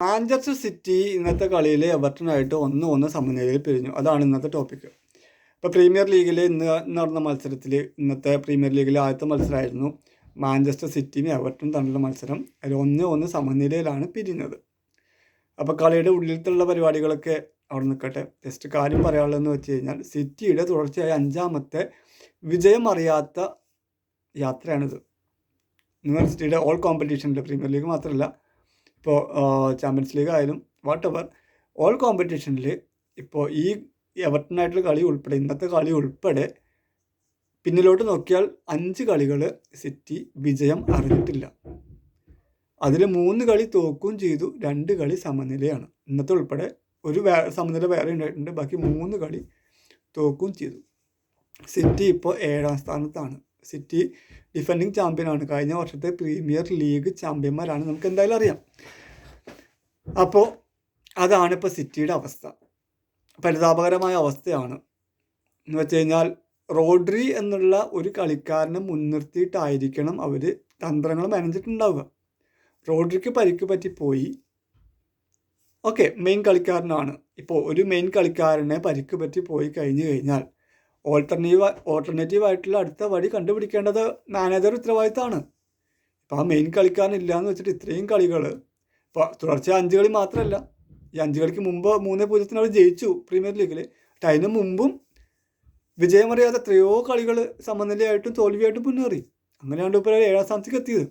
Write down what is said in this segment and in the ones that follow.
Manchester city ഇന്നത്തെ കളിയിൽ എവർട്ടണായിട്ട് ഒന്ന് ഒന്ന് സമനിലയിൽ പിരിഞ്ഞു. അതാണ് ഇന്നത്തെ ടോപ്പിക്ക് ഇപ്പോൾ പ്രീമിയർ ലീഗിൽ ഇന്ന് നടന്ന മത്സരത്തിൽ ഇന്നത്തെ പ്രീമിയർ ലീഗിലെ ആദ്യത്തെ മത്സരമായിരുന്നു മാഞ്ചസ്റ്റർ സിറ്റിയും എവർട്ടൺ തമ്മിലുള്ള മത്സരം. അതിൽ ഒന്ന് ഒന്ന് സമനിലയിലാണ് പിരിഞ്ഞത്. അപ്പോൾ കളിയുടെ ഉള്ളിലത്തുള്ള പരിപാടികളൊക്കെ അവിടെ നിൽക്കട്ടെ. ജസ്റ്റ് കാര്യം പറയാനുള്ളതെന്ന് വെച്ച് കഴിഞ്ഞാൽ സിറ്റിയുടെ തുടർച്ചയായ അഞ്ചാമത്തെ വിജയം അറിയാത്ത യാത്രയാണിത്. നിങ്ങൾ സിറ്റിയുടെ ഓൾ കോമ്പറ്റീഷനിൽ പ്രീമിയർ ലീഗ് മാത്രമല്ല ഇപ്പോൾ ചാമ്പ്യൻസ് ലീഗ് ആയാലും വാട്ട് എവർ ഓൾ കോമ്പറ്റീഷനിൽ ഇപ്പോൾ ഈ എവർട്ടനായിട്ടുള്ള കളി ഉൾപ്പെടെ ഇന്നത്തെ കളി ഉൾപ്പെടെ പിന്നിലോട്ട് നോക്കിയാൽ അഞ്ച് കളികൾ സിറ്റി വിജയം അറിഞ്ഞിട്ടില്ല. അതിൽ മൂന്ന് കളി തോക്കും ചെയ്തു രണ്ട് കളി സമനിലയാണ്. ഇന്നത്തെ ഉൾപ്പെടെ ഒരു വേ സമനില വേറെ ഉണ്ടായിട്ടുണ്ട് ബാക്കി മൂന്ന് കളി തോക്കും ചെയ്തു. സിറ്റി ഇപ്പോൾ ഏഴാം സ്ഥാനത്താണ്. സിറ്റി ഡിഫെൻഡിങ് ചാമ്പ്യനാണ്. കഴിഞ്ഞ വർഷത്തെ പ്രീമിയർ ലീഗ് ചാമ്പ്യന്മാരാണ്. നമുക്ക് എന്തായാലും അറിയാം. അപ്പോൾ അതാണ് ഇപ്പോൾ സിറ്റിയുടെ അവസ്ഥ. പരിതാപകരമായ അവസ്ഥയാണ്. എന്ന് വെച്ച് കഴിഞ്ഞാൽ റോഡ്രി എന്നുള്ള ഒരു കളിക്കാരനെ മുൻനിർത്തിയിട്ടായിരിക്കണം അവർ തന്ത്രങ്ങൾ മെനഞ്ഞിട്ടുണ്ടാവുക. റോഡ്രിക്ക് പരിക്ക് പറ്റിപ്പോയി ഓക്കെ മെയിൻ കളിക്കാരനാണ്. ഇപ്പോൾ ഒരു മെയിൻ കളിക്കാരനെ പരിക്ക് പറ്റി പോയി കഴിഞ്ഞു കഴിഞ്ഞാൽ ഓൾട്ടർനേറ്റീവ് ഓൾട്ടർനേറ്റീവ് ആയിട്ടുള്ള അടുത്ത വഴി കണ്ടുപിടിക്കേണ്ടത് മാനേജർ ഉത്തരവാദിത്തമാണ്. ഇപ്പോൾ ആ മെയിൻ കളിക്കാരൻ ഇല്ലയെന്ന് വെച്ചിട്ട് ഇത്രയും കളികൾ തുടർച്ച അഞ്ച് കളി മാത്രമല്ല ഈ അഞ്ച് കളിക്ക് മുമ്പ് മൂന്നേ പൂജ്യത്തിന് അവർ ജയിച്ചു പ്രീമിയർ ലീഗിൽ അതിന് മുമ്പും വിജയമറിയാതെ എത്രയോ കളികൾ സമനിലയായിട്ടും തോൽവിയായിട്ടും മുന്നേറി. അങ്ങനെയാണ് ഇപ്പോൾ ഏഴാം സ്ഥാനത്തേക്ക് എത്തിയത്.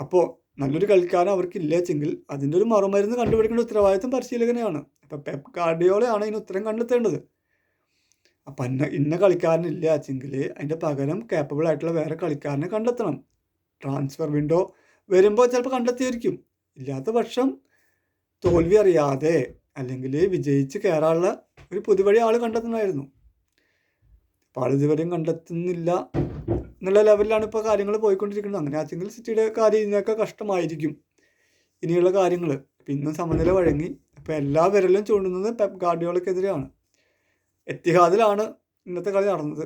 അപ്പോൾ നല്ലൊരു കളിക്കാരൻ അവർക്ക് ഇല്ലേച്ചെങ്കിൽ അതിന്റെ ഒരു മറുമരുന്ന് കണ്ടുപിടിക്കേണ്ട ഉത്തരവാദിത്തം പരിശീലകനെയാണ്. അപ്പോൾ പെപ് കാർഡിയോളയാണ് ഇതിന് ഉത്തരം കണ്ടെത്തേണ്ടത്. അപ്പം ഇന്ന ഇന്ന കളിക്കാരനില്ലാച്ചെങ്കിൽ അതിന്റെ പകരം കേപ്പബിൾ ആയിട്ടുള്ള വേറെ കളിക്കാരനെ കണ്ടെത്തണം. ട്രാൻസ്ഫർ വിൻഡോ വരുമ്പോൾ ചിലപ്പോൾ കണ്ടെത്തിയിരിക്കും ഇല്ലാത്ത പക്ഷം തോൽവി അറിയാതെ അല്ലെങ്കിൽ വിജയിച്ച് കയറാനുള്ള ഒരു പുതുവഴി ആൾ കണ്ടെത്തണമായിരുന്നു ഇതുവരെയും കണ്ടെത്തുന്നില്ല എന്നുള്ള ലെവലിലാണ് ഇപ്പോൾ കാര്യങ്ങൾ പോയിക്കൊണ്ടിരിക്കുന്നത്. അങ്ങനെ ആച്ചെങ്കിൽ സിറ്റിയുടെ കാര്യം ഇതിനൊക്കെ കഷ്ടമായിരിക്കും. ഇനിയുള്ള കാര്യങ്ങൾ പിന്നും സമനില വഴങ്ങി. അപ്പോൾ എല്ലാ വിരലും ചൂണ്ടുന്നത് പെപ് ഗാർഡിയോളക്കെതിരെയാണ്. എത്തിഹാദിലാണ് ഇന്നത്തെ കളി നടന്നത്.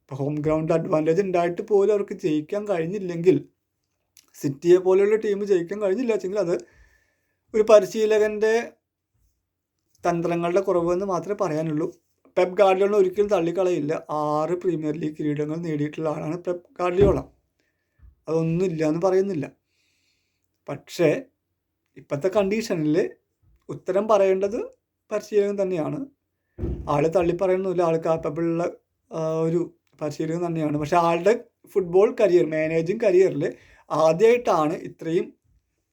ഇപ്പോൾ ഹോം ഗ്രൗണ്ട് അഡ്വാന്റേജ് ഉണ്ടായിട്ട് പോലും അവർക്ക് ജയിക്കാൻ കഴിഞ്ഞില്ലെങ്കിൽ സിറ്റിയെ പോലെയുള്ള ടീം ജയിക്കാൻ കഴിഞ്ഞില്ല. വെച്ചെങ്കിൽ അത് ഒരു പരിശീലകന്റെ തന്ത്രങ്ങളുടെ കുറവെന്ന് മാത്രമേ പറയാനുള്ളൂ. പെപ് ഗാർഡിയോള ഒരിക്കലും തള്ളിക്കളയില്ല. ആറ് പ്രീമിയർ ലീഗ് കിരീടങ്ങൾ നേടിയിട്ടുള്ള ആളാണ് പെപ് ഗാർഡിയോള. അതൊന്നും ഇല്ല എന്ന് പറയുന്നില്ല. പക്ഷേ ഇപ്പോഴത്തെ കണ്ടീഷനിൽ ഉത്തരം പറയേണ്ടത് പരിശീലകൻ തന്നെയാണ്. ആൾ തള്ളി പറയുന്നില്ല ആൾ കാപ്പബിളുള്ള ഒരു പരിശീലകൻ തന്നെയാണ്. പക്ഷേ ആളുടെ ഫുട്ബോൾ കരിയർ മാനേജിങ് കരിയറിൽ ആദ്യമായിട്ടാണ് ഇത്രയും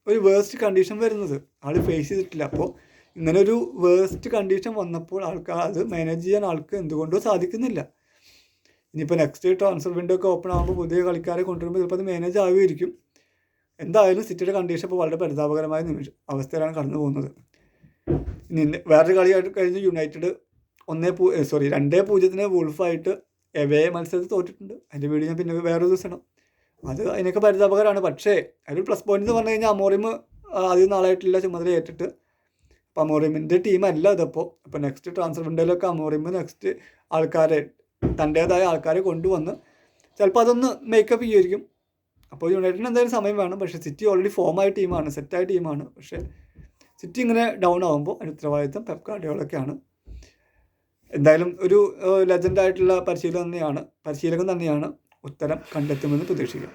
ഒരു വേസ്റ്റ് കണ്ടീഷൻ വരുന്നത്. ആൾ ഫേസ് ചെയ്തിട്ടില്ല. അപ്പോൾ ഇങ്ങനെ ഒരു വേസ്റ്റ് കണ്ടീഷൻ വന്നപ്പോൾ ആൾക്ക് അത് മാനേജ് ചെയ്യാൻ ആൾക്ക് എന്തുകൊണ്ടോ സാധിക്കുന്നില്ല. ഇനിയിപ്പോൾ നെക്സ്റ്റ് ട്രാൻസ്ഫർ വിൻഡോ ഒക്കെ ഓപ്പൺ ആകുമ്പോൾ പുതിയ കളിക്കാരെ കൊണ്ടുവരുമ്പോൾ ചിലപ്പോൾ അത് മാനേജ് ആവുമായിരിക്കും. എന്തായാലും സിറ്റിയുടെ കണ്ടീഷൻ ഇപ്പോൾ വളരെ പരിതാപകരമായ നിമിഷം അവസ്ഥയിലാണ് കടന്നു പോകുന്നത്. ഇനി വേറൊരു കളിയായിട്ട് കഴിഞ്ഞ് യുണൈറ്റഡ് ഒന്നേ പൂ സോറി രണ്ടേ പൂജ്യത്തിന് വുൾഫായിട്ട് എവേ മത്സരത്തിൽ തോറ്റിട്ടുണ്ട്. അതിന്റെ വീഡിയോ ഞാൻ പിന്നെ വേറൊരു ദിവസം അത് അതിനൊക്കെ പരിതാപകരമാണ് പക്ഷേ അതിൽ പ്ലസ് പോയിന്റ് എന്ന് പറഞ്ഞു കഴിഞ്ഞാൽ അമോറിയം ആദ്യം നാളായിട്ടില്ല ചുമതല ഏറ്റിട്ട്. അപ്പോൾ അമോറിയമിന്റെ ടീമല്ല ഇതിപ്പോൾ അപ്പോൾ നെക്സ്റ്റ് ട്രാൻസ്ഫർ വിൻഡോയിലൊക്കെ അമോറിയം നെക്സ്റ്റ് ആൾക്കാരെ തന്റേതായ ആൾക്കാരെ കൊണ്ടുവന്ന് ചിലപ്പോൾ അതൊന്ന് മേക്കപ്പ് ചെയ്യുമായിരിക്കും. അപ്പോൾ യുണൈറ്റഡിന് എന്തായാലും സമയം വേണം. പക്ഷേ സിറ്റി ഓൾറെഡി ഫോമായ ടീമാണ് സെറ്റായ ടീമാണ്. പക്ഷേ സിറ്റി ഇങ്ങനെ ഡൗൺ ആകുമ്പോൾ അതിന് ഉത്തരവാദിത്തം പെപ് ഗാർഡിയോളൊക്കെയാണ് എന്തായാലും ഒരു ലെജൻഡായിട്ടുള്ള പരിശീലനം തന്നെയാണ് പരിശീലകൻ തന്നെയാണ്. ഉത്തരം കണ്ടെത്തുമെന്ന് പ്രതീക്ഷിക്കാം